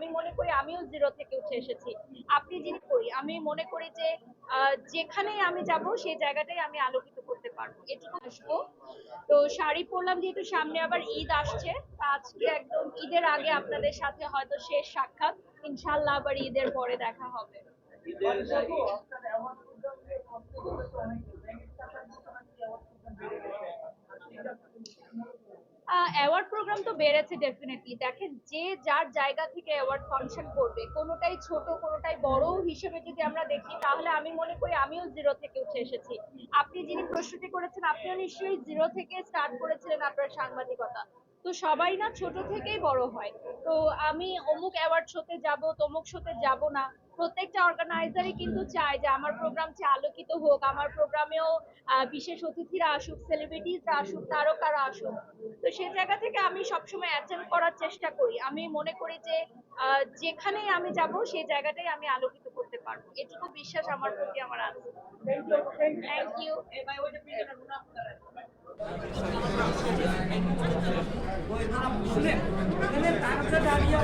আমি মনে করি আমিও জিরো থেকে উঠে এসেছি। আপনি যিনি করি, আমি মনে করি যে যেখানেই আমি যাব, সেই জায়গাটাই আমি আলোকিত করতে পারব। এটুকু আসব। তো শাড়ি পরলাম যেহেতু সামনে আবার ঈদ আসছে আজকে একদম ঈদের আগে আপনাদের সাথে হয়তো শেষ সাক্ষাৎ। ইনশাল্লাহ আবার ঈদের পরে দেখা হবে। অ্যাওয়ার্ড প্রোগ্রাম তো বেড়েছে ডেফিনেটলি দেখেন, যে যার জায়গা থেকে অ্যাওয়ার্ড ফাংশন করবে, কোনোটাই ছোট, কোনোটাই বড় হিসেবে যদি আমরা দেখি, তাহলে আমি মনে করি আমিও জিরো থেকে উঠে এসেছি। আপনি যিনি প্রশ্নটি করেছেন, আপনিও নিশ্চয়ই জিরো থেকে স্টার্ট করেছিলেন আপনার সাংবাদিকতা। তো সবাই না ছোট থেকেই বড় হয়। তো আমি অমুক অ্যাওয়ার্ড শোতে যাব তমুক শোতে যাব না। প্রত্যেকটা অর্গানাইজারই কিন্তু চায় যে আমার প্রোগ্রামটি আলোকিত হোক আমার প্রোগ্রামেও বিশেষ অতিথিরা আসুক সেলিব্রিটিসরা আসুক তারকারা আসুক। তো সেই জায়গা থেকে আমি সবসময় অ্যাটেন্ড করার চেষ্টা করি। আমি মনে করি যে আহ, যেখানেই আমি যাব সেই জায়গাটাই আমি আলোকিত করতে পারব। এটুকু বিশ্বাস আমার প্রতি আমার আছে। Thank you 兄弟，今天打个这打，你要。